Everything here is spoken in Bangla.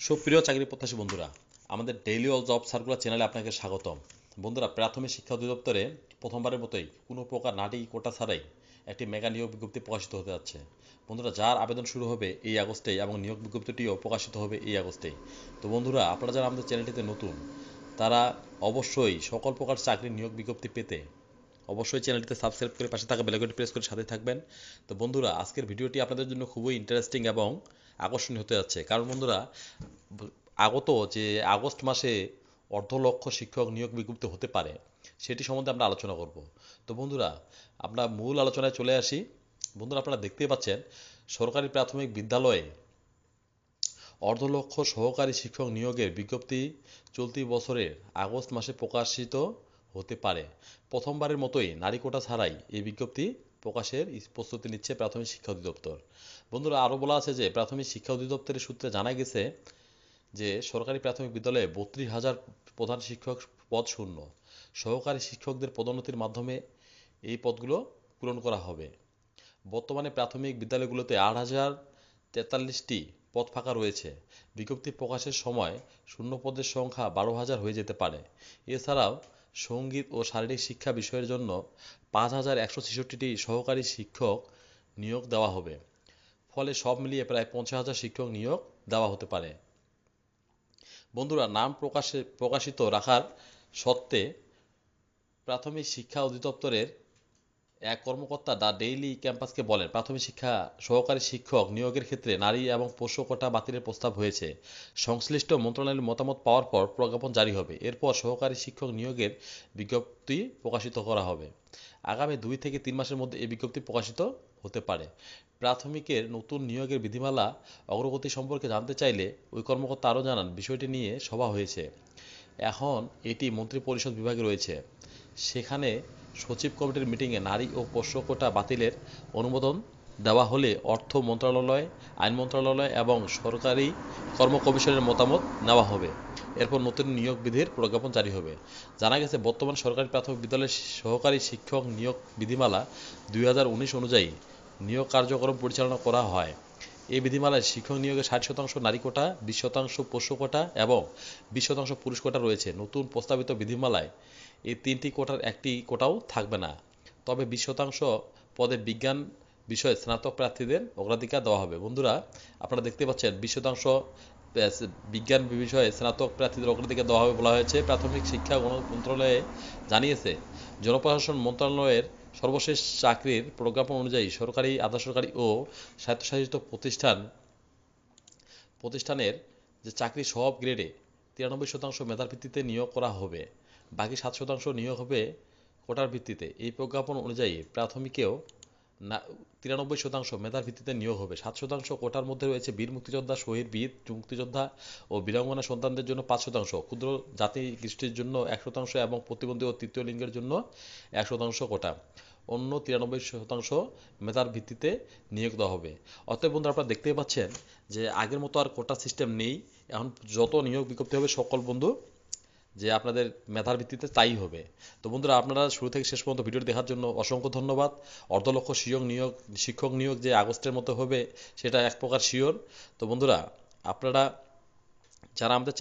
সুপ্রিয় চাকরি প্রত্যাশী বন্ধুরা, আমাদের ডেইলি অল জব সার্কুলার চ্যানেলে আপনাকে স্বাগতম। বন্ধুরা, প্রাথমিক শিক্ষা অধিদপ্তরে প্রথমবারের মতোই কোনো প্রকার নাটি কোটা ছাড়াই একটি মেগা নিয়োগ বিজ্ঞপ্তি প্রকাশিত হতে যাচ্ছে। বন্ধুরা, যার আবেদন শুরু হবে এই আগস্টেই এবং নিয়োগ বিজ্ঞপ্তিটিও প্রকাশিত হবে এই আগস্টেই। তো বন্ধুরা, আপনারা যারা আমাদের চ্যানেলটিতে নতুন, তারা অবশ্যই সকল প্রকার চাকরির নিয়োগ বিজ্ঞপ্তি পেতে অবশ্যই চ্যানেলটিতে সাবস্ক্রাইব করে পাশে থাকা বেলাইকনটি প্রেস করে সাথে থাকবেন। তো বন্ধুরা, আজকের ভিডিওটি আপনাদের জন্য খুবই ইন্টারেস্টিং এবং আকর্ষণীয় হতে যাচ্ছে। কারণ বন্ধুরা, আগত যে আগস্ট মাসে অর্ধ লক্ষ শিক্ষক নিয়োগ বিজ্ঞপ্তি হতে পারে, সেটি সম্বন্ধে আমরা আলোচনা করব। তো বন্ধুরা, আমরা মূল আলোচনায় চলে আসি। বন্ধুরা, আপনারা দেখতেই পাচ্ছেন, সরকারি প্রাথমিক বিদ্যালয়ে অর্ধ লক্ষ সহকারী শিক্ষক নিয়োগের বিজ্ঞপ্তি চলতি বছরের আগস্ট মাসে প্রকাশিত হতে পারে। প্রথমবারের মতোই নারী কোটা ছাড়াই এই বিজ্ঞপ্তি প্রকাশের প্রস্তুতি নিচ্ছে প্রাথমিক শিক্ষা অধিদপ্তর। বন্ধুরা আরও বলা আছে যে প্রাথমিক শিক্ষা অধিদপ্তরের সূত্রে জানা গেছে যে সরকারি প্রাথমিক বিদ্যালয়ে বত্রিশ হাজার প্রধান শিক্ষক পদ শূন্য। সহকারী শিক্ষকদের পদোন্নতির মাধ্যমে এই পদগুলো পূরণ করা হবে। বর্তমানে প্রাথমিক বিদ্যালয়গুলোতে আট হাজার তেতাল্লিশটি পদ ফাঁকা রয়েছে। বিজ্ঞপ্তি প্রকাশের সময় শূন্য পদের সংখ্যা বারো হাজার হয়ে যেতে পারে। এছাড়াও সংগীত ও শারীরিক শিক্ষা বিষয়ের জন্য পাঁচ হাজার একশো ছেষট্টিটি সহকারী শিক্ষক নিয়োগ দেওয়া হবে। ফলে সব মিলিয়ে প্রায় পঞ্চাশ হাজার শিক্ষক নিয়োগ দেওয়া হতে পারে। বন্ধুরা, নাম প্রকাশে প্রকাশিত রাখার সত্ত্বে প্রাথমিক শিক্ষা অধিদপ্তরের এক কর্মকর্তা দ্য ডেইলি ক্যাম্পাসকে বলেন, প্রাথমিক শিক্ষা সহকারী শিক্ষক নিয়োগের ক্ষেত্রে নারী এবং পোষ্য কোটা বাতিলের প্রস্তাব হয়েছে। সংশ্লিষ্ট মন্ত্রণালয়ের মতামত পাওয়ার পর প্রজ্ঞাপন জারি হবে। এরপর সহকারী শিক্ষক নিয়োগের বিজ্ঞপ্তি প্রকাশিত করা হবে। আগামী দুই থেকে তিন মাসের মধ্যে এই বিজ্ঞপ্তি প্রকাশিত হতে পারে। প্রাথমিকের নতুন নিয়োগের বিধিমালা অগ্রগতি সম্পর্কে জানতে চাইলে ওই কর্মকর্তা আরও জানান, বিষয়টি নিয়ে সভা হয়েছে। এখন এটি মন্ত্রিপরিষদ বিভাগে রয়েছে। সেখানে সচিব কমিটির মিটিংয়ে নারী ও পোষ্য কোটা বাতিলের অনুমোদন দেওয়া হলে অর্থ মন্ত্রণালয়, আইন মন্ত্রণালয় এবং সরকারি কর্ম কমিশনের মতামত নেওয়া হবে। এরপর নতুন নিয়োগ বিধির প্রজ্ঞাপন জারি হবে। জানা গেছে, বর্তমান সরকারি প্রাথমিক বিদ্যালয়ের সহকারী শিক্ষক নিয়োগ বিধিমালা দুই হাজার উনিশ অনুযায়ী নিয়োগ কার্যক্রম পরিচালনা করা হয়। এই বিধিমালায় শিক্ষক নিয়োগে ষাট শতাংশ নারী কোটা, বিশ শতাংশ পোষ্য কোটা এবং বিশ শতাংশ পুরুষ কোটা রয়েছে। নতুন প্রস্তাবিত বিধিমালায় এই তিনটি কোটার একটি কোটাও থাকবে না। তবে বিশ শতাংশ পদে বিজ্ঞান বিষয়ে স্নাতক প্রার্থীদের অগ্রাধিকার দেওয়া হবে। বন্ধুরা, আপনারা দেখতে পাচ্ছেন বিশ শতাংশ বিজ্ঞান বিষয়ে স্নাতক প্রার্থীদের অগ্রাধিকার দেওয়া হবে বলা হয়েছে। প্রাথমিক শিক্ষা গণ মন্ত্রণালয়ে জানিয়েছে। জনপ্রশাসন মন্ত্রণালয়ের সর্বশেষ চাকরির প্রজ্ঞাপন অনুযায়ী সরকারি আধা সরকারি ও স্বায়ত্তশাসিত প্রতিষ্ঠান, প্রতিষ্ঠানের যে চাকরি সব গ্রেডে তিরানব্বই শতাংশ মেধার ভিত্তিতে নিয়োগ করা হবে। বাকি সাত শতাংশ নিয়োগ হবে কোটার ভিত্তিতে। এই প্রজ্ঞাপন অনুযায়ী প্রাথমিকেও না, তিরানব্বই শতাংশ মেধার ভিত্তিতে নিয়োগ হবে। সাত শতাংশ কোটার মধ্যে রয়েছে বীর মুক্তিযোদ্ধা, শহীদ, বীর মুক্তিযোদ্ধা ও বীরাঙ্গনা সন্তানদের জন্য পাঁচ শতাংশ। ক্ষুদ্র জাতি গোষ্ঠীর জন্য এক শতাংশ এবং প্রতিবন্ধী ও তৃতীয় লিঙ্গের জন্য এক শতাংশ কোটা। অন্য তিরানব্বই শতাংশ মেধার ভিত্তিতে নিয়োগ দেওয়া হবে। অতএব বন্ধুরা, আপনারা দেখতেই পাচ্ছেন যে আগের মতো আর কোটা সিস্টেম নেই। এখন যত নিয়োগ বিজ্ঞপ্তি হবে, সকল বন্ধু যে আপনাদের মেধার ভিত্তিতে তাই হবে। তো বন্ধুরা, আপনারা শুরু থেকে শেষ পর্যন্ত ভিডিওটি দেখার জন্য অসংখ্য ধন্যবাদ। অর্ধলক্ষ শিয়ক নিয়োগ, শিক্ষক নিয়োগ যে আগস্টের মতো হবে, সেটা এক প্রকার শিওর। তো বন্ধুরা, আপনারা যারা আমাদের